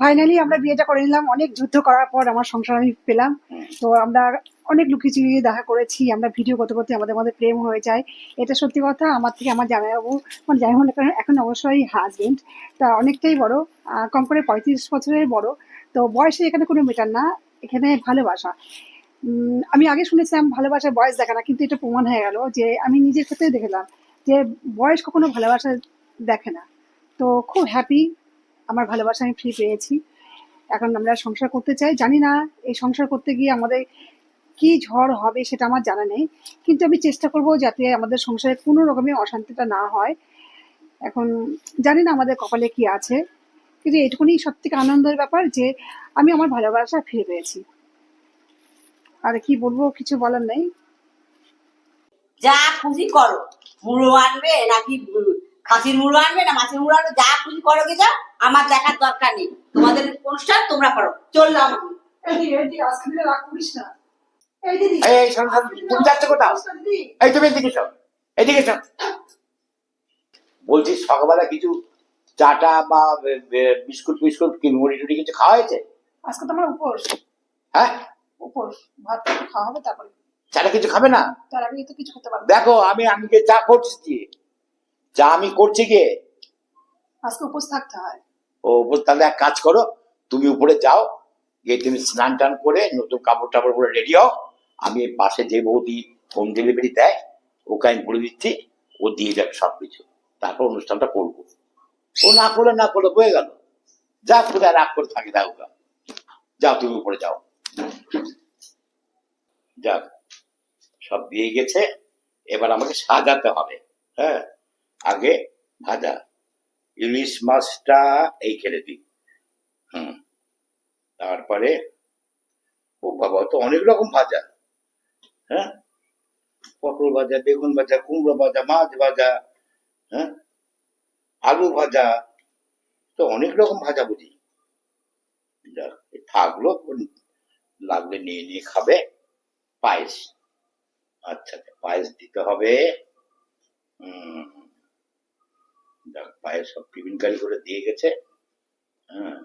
Finally আমরা বিয়েটা করে নিলাম। অনেক যুদ্ধ করার পর আমার সংসার আমি পেলাম। তো আমরা অনেক লুকিয়ে দেখা করেছি। আমরা ভিডিও করতে করতে আমাদের মধ্যে প্রেম হয়ে যায়। এটা সত্যি কথা, আমার থেকে আমার জামাইবাবু আমার জামাইবাবু এখন এখন অবশ্যই হাজবেন্ড তা অনেকটাই বড় কম করে পঁয়ত্রিশ বছরের বড়। তো বয়সে এখানে কোনো মেটার না। এখানে ভালোবাসা। আমি আগে শুনেছিলাম ভালোবাসার বয়স দেখা না, কিন্তু এটা প্রমাণ হয়ে গেল যে আমি নিজের ক্ষেত্রে দেখলাম যে বয়স কখনো ভালোবাসা দেখে না। তো খুব হ্যাপি আমার ভালোবাসা আমি ফ্রি পেয়েছি। এখন আমরা সংসার করতে চাই। জানি না এই সংসার করতে গিয়ে আমাদের কি ঝড় হবে সেটা আমার জানা নেই। কিন্তু আমি চেষ্টা করব যাতে আমাদের সংসারে কোনো রকমের অশান্তিটা না হয়। এখন জানি না আমাদের কপালে কি আছে। কিন্তু এটুকুনি সব থেকে আনন্দের ব্যাপার যে আমি আমার ভালোবাসা ফিরে পেয়েছি। আর কি বলব, কিছু বলার নেই। যা খুশি করো। মুড়ো আনবে নাকি খাসির মুড়ো আনবে না মাছের মুড়ো আনবে যা খুশি করো গে যাও আমার দেখার দরকার নেই। তোমাদের অনুষ্ঠান তোমরা করো চললাম এই তুমি যাচ্ছ কোথাও? এই তুমি এদিকে এসো এদিকে এসো। বলছি সকালবেলা কিছু চাটা বা বিস্কুট ফিস্কুট কি মুড়ি টুড়ি কিছু খাওয়া হয়েছে? আজকে তো আমার উপোস। হ্যাঁ? উপোস। ভাত খাওয়া হবে তারপরে চাটা কিছু খাবে না? তার আগে তো কিছু খেতে পারব দেখো আমি আমি যে যা করছি যা আমি করছি গিয়ে আজকে উপোস থাকতে হয়। ও বল, তাহলে এক কাজ করো তুমি উপরে যাও গিয়ে তুমি স্নান টান করে নতুন কাপড় টাপড় পরে রেডি হও। আমি পাশে যে বৌদি হোম ডেলিভারি দেয় ওকে আমি বলে দিচ্ছি ও দিয়ে যাবে সব কিছু তারপর অনুষ্ঠানটা করব। ও না করলে না করলে বয়ে গেল। যা কোথায় রাগ করে থাকে দাও গা। যাও তুমি উপরে যাও। যাক সব দিয়ে গেছে। এবার আমাকে সাজাতে হবে হ্যাঁ? আগে ভাজা। ইলিশ মাছটা এই খেলে দিই হুম। তারপরে ও বাবা তো অনেক রকম ভাজা। হ্যাঁ? পটল ভাজা বেগুন ভাজা কুমড়ো ভাজা মাছ ভাজা হ্যাঁ? আলু ভাজা তো অনেক রকম ভাজা বুঝি। থাকল লাগলে নিয়ে নিয়ে খাবে পায়েস। আচ্ছা আচ্ছা, পায়েস দিতে হবে। হুম। যাক পায়েস সব টিফিন কারি করে দিয়ে গেছে। হ্যাঁ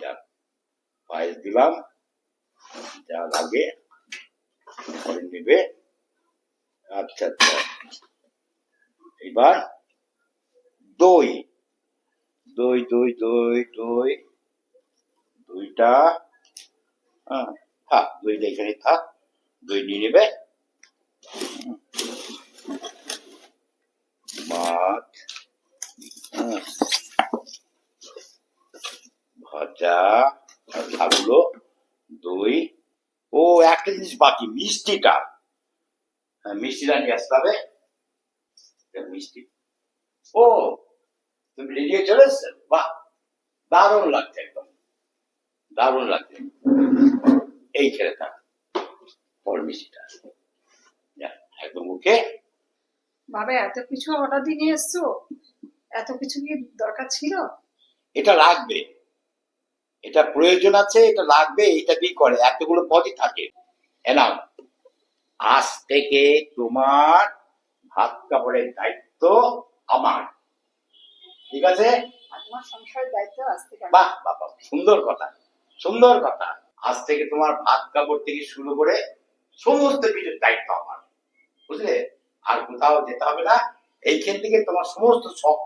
যাক, পায়েস দিলাম, যা লাগে করে নেবে। আচ্ছা আচ্ছা। এবার দই। দই দই দই দই। দইটা হ্যাঁ থাক, দইটা এখানে থাক। দই নিয়ে নেবে হুম। মাছ হ্যাঁ। আর থাকল দই। ও একটা জিনিস বাকি মিষ্টিটা। হ্যাঁ, মিষ্টিটা নিয়ে আসতে হবে। মিষ্টি। ও তুমি রেডি হয়ে চলে এসছো? বাহ দারুণ লাগছে একদম। দারুণ লাগছে। এই ছেলে থাক ওর মিষ্টিটা। একদম ওকে। বাবা এত কিছু অর্ডার দিয়ে নিয়ে এসছো? এত কিছু কি দরকার ছিল? এটা লাগবে এটা প্রয়োজন আছে এটা লাগবে এটা দিয়ে করে এতগুলো পদই থাকে। এনাও আজ থেকে তোমার ভাত কাপড়ের দায়িত্ব আমার। ঠিক আছে? বাহ বাহ, সুন্দর কথা সুন্দর কথা। আজ থেকে তোমার ভাত কাপড় থেকে শুরু করে সমস্ত কিছুর দায়িত্ব আমার। বুঝলে? আর কোথাও যেতে হবে না। এইখান থেকে তোমার সমস্ত শখ